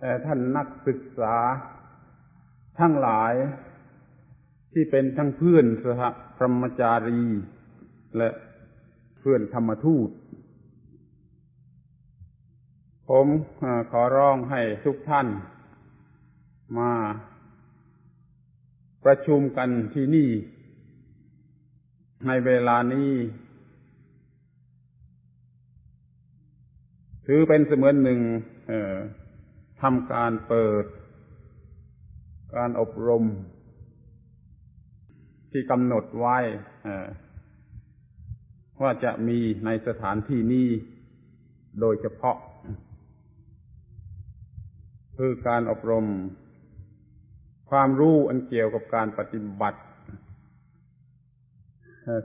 แต่ท่านนักศึกษา ทั้งหลายที่เป็นทั้งเพื่อนสหพรหมจารี และเพื่อนธรรมทูต ผมขอร้องให้ทุกท่านมาประชุมกันที่นี่ ในเวลานี้ ถือเป็นเสมือนหนึ่ง ทำการเปิด การอบรม ที่กำหนดไว้ว่าจะมีในสถานที่นี้โดยเฉพาะ คือการอบรม ความรู้อันเกี่ยวกับการปฏิบัติ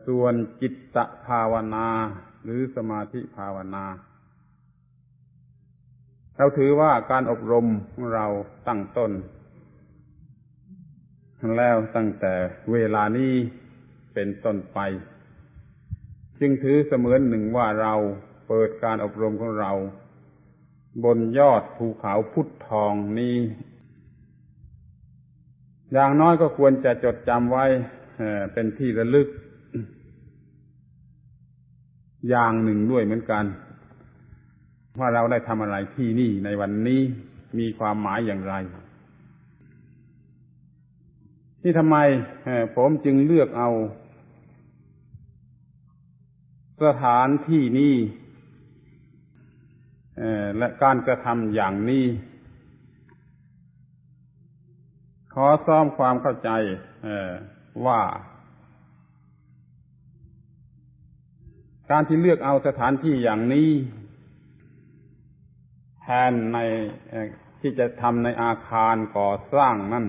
ส่วนจิตตภาวนาหรือสมาธิภาวนา เราถือว่าการอบรมเราตั้งต้น แล้วตั้งแต่เวลานี้เป็นต้นไป จึงถือเสมือนหนึ่งว่าเราเปิดการอบรมของเรา บนยอดภูเขาพุทธทองนี้ อย่างน้อยก็ควรจะจดจำไว้เป็นที่ระลึก อย่างหนึ่งด้วยเหมือนกัน ว่าเราได้ทำอะไรที่นี่ในวันนี้มีความหมายอย่างไร ที่ทำไมผมจึงเลือกเอา สถานที่นี้และการกระทำอย่างนี้ ขอซ้อมความเข้าใจว่า การที่เลือกเอาสถานที่อย่างนี้ แทนในที่จะทำในอาคารก่อสร้างนั่น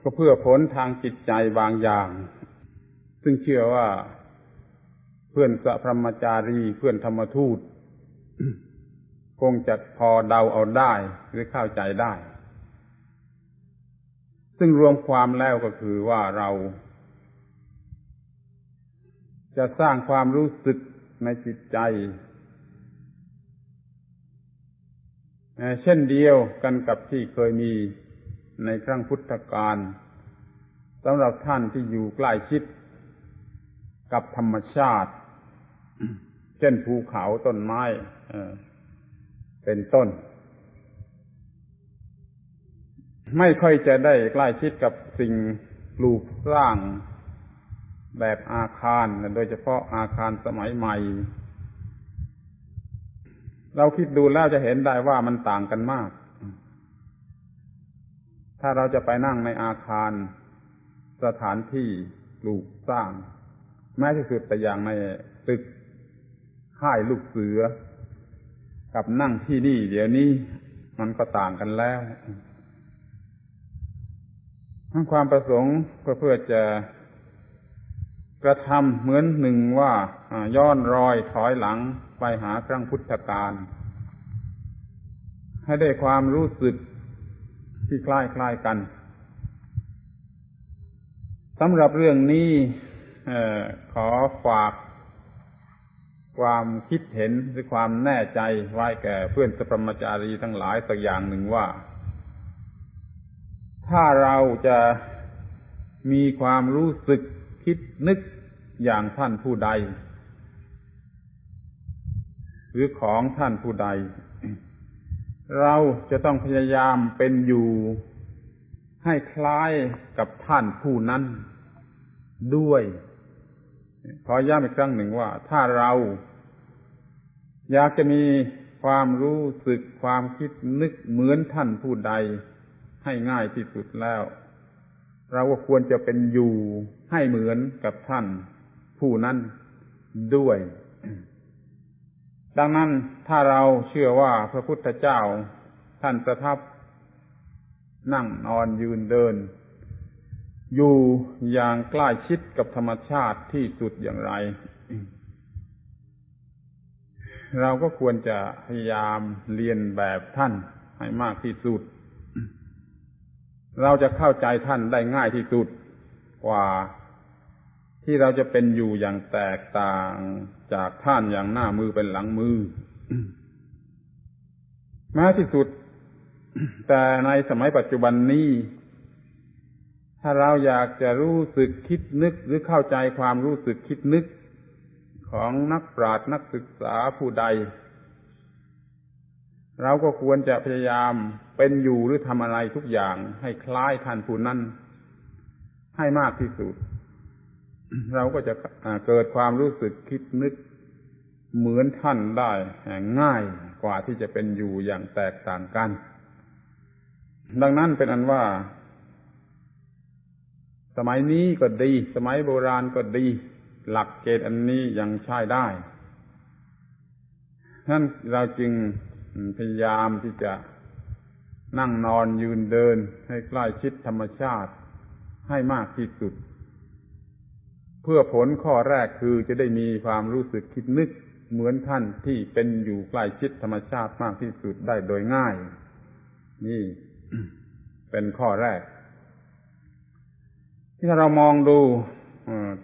ก็เพื่อผลทางจิตใจบางอย่าง ซึ่งเชื่อว่าเพื่อนสัพรมจารีเพื่อนธรรมทูต คงจะพอเดาเอาได้หรือเข้าใจได้ ซึ่งรวมความแล้วก็คือว่าเรา จะสร้างความรู้สึกในจิตใจ เช่นเดียวกันกับที่เคยมีในครั้งพุทธกาลสำหรับท่านที่อยู่ใกล้ชิดกับธรรมชาติ เช่นภูเขาต้นไม้เป็นต้น ไม่ค่อยจะได้ใกล้ชิดกับสิ่งปลูกสร้างแบบอาคาร โดยเฉพาะอาคารสมัยใหม่ เราคิดดูแล้วจะเห็นได้ว่ามันต่างกันมาก ถ้าเราจะไปนั่งในอาคารสถานที่ปลูกสร้าง แม้ที่สุดแต่อย่างในตึกค่ายลูกเสือ กับนั่งที่นี่ เดี๋ยวนี้มันก็ต่างกันแล้วทั้งความประสงค์ก็เพื่อจะ กระทำเหมือนหนึ่งว่าย้อนรอยถอยหลังไปหาครั้งพุทธกาลให้ได้ความรู้สึกที่คล้ายคล้ายกันสำหรับเรื่องนี้ขอฝากความคิดเห็นหรือความแน่ใจไว้แก่เพื่อนสปรมจารีทั้งหลายสักอย่างหนึ่งว่า ถ้าเราจะมีความรู้สึก คิดนึกอย่างท่านผู้ใด หรือของท่านผู้ใด เราจะต้องพยายามเป็นอยู่ให้คล้ายกับท่านผู้นั้นด้วย ขอย้ำอีกครั้งหนึ่งว่า ถ้าเราอยากจะมีความรู้สึกความคิดนึกเหมือนท่านผู้ใด ให้ง่ายที่สุดแล้ว เราก็ควรจะเป็นอยู่ให้เหมือนกับท่านผู้นั้นด้วย ดังนั้นถ้าเราเชื่อว่าพระพุทธเจ้าท่านประทับ นั่งนอนยืนเดิน อยู่อย่างใกล้ชิดกับธรรมชาติที่สุดอย่างไร เราก็ควรจะพยายามเรียนแบบท่านให้มากที่สุด เราจะเข้าใจท่านได้ง่ายที่สุดกว่าที่เราจะเป็นอยู่อย่างแตกต่างจากท่านอย่างหน้ามือเป็นหลังมือแม้ที่สุด แต่ในสมัยปัจจุบันนี้ ถ้าเราอยากจะรู้สึกคิดนึกหรือเข้าใจความรู้สึกคิดนึกของนักปราชญ์นักศึกษาผู้ใด เราก็ควรจะพยายามเป็นอยู่หรือทำอะไรทุกอย่างให้คล้ายท่านผู้นั้นให้มากที่สุด เราก็จะเกิดความรู้สึกคิดนึกเหมือนท่านได้ง่ายกว่าที่จะเป็นอยู่อย่างแตกต่างกัน ดังนั้นเป็นอันว่า สมัยนี้ก็ดี สมัยโบราณก็ดี หลักเกณฑ์อันนี้ยังใช้ได้นั้นเราจึง พยายามที่จะนั่งนอนยืนเดินให้ใกล้ชิดธรรมชาติให้มากที่สุด เพื่อผลข้อแรกคือจะได้มีความรู้สึกคิดนึกเหมือนท่านที่เป็นอยู่ใกล้ชิดธรรมชาติมากที่สุดได้โดยง่าย นี่เป็นข้อแรก ที่เรามองดู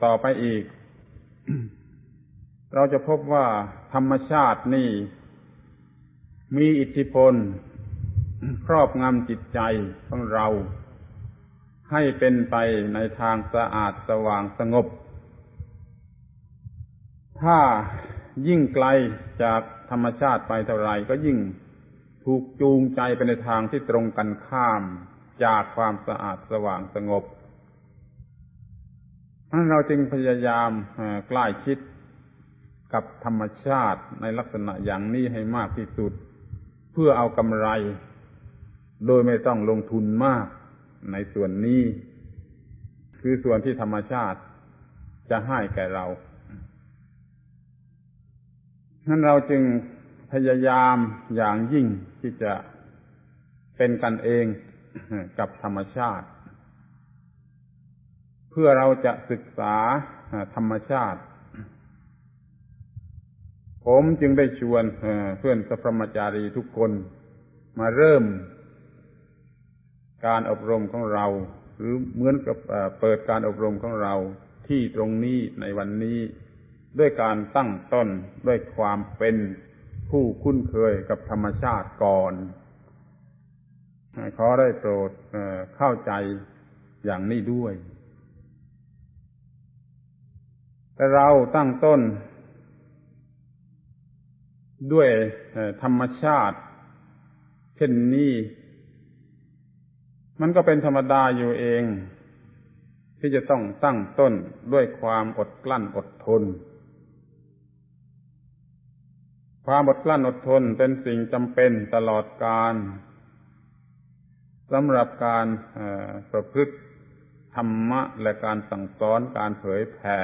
ต่อไปอีก เราจะพบว่าธรรมชาตินี่ มีอิทธิพล ครอบงำจิตใจของเรา ให้เป็นไปในทางสะอาดสว่างสงบ ถ้ายิ่งไกลจากธรรมชาติไปเท่าไรก็ยิ่งถูกจูงใจไปในทางที่ตรงกันข้ามจากความสะอาดสว่างสงบนั้นเราจึงพยายามใกล้ชิดกับธรรมชาติในลักษณะอย่างนี้ให้มากที่สุด เพื่อเอากำไร โดยไม่ต้องลงทุนมากในส่วนนี้ คือส่วนที่ธรรมชาติจะให้แก่เรานั้นเราจึงพยายามอย่างยิ่งที่จะเป็นกันเองกับธรรมชาติ เพื่อเราจะศึกษาธรรมชาติ ผมจึงได้ชวนเพื่อนสัพพมจารีทุกคนมาเริ่มการอบรมของเรา หรือเหมือนกับเปิดการอบรมของเราที่ตรงนี้ในวันนี้ ด้วยการตั้งต้นด้วยความเป็นผู้คุ้นเคยกับธรรมชาติก่อนขอได้โปรดเข้าใจอย่างนี้ด้วย แต่เราตั้งต้น ด้วยธรรมชาติ เช่นนี้มันก็เป็นธรรมดาอยู่เอง ที่จะต้องตั้งต้นด้วยความอดกลั้นอดทน ความอดกลั้นอดทนเป็นสิ่งจำเป็นตลอดการสำหรับการประพฤติธรรมะและการสั่งสอนการเผยแผ่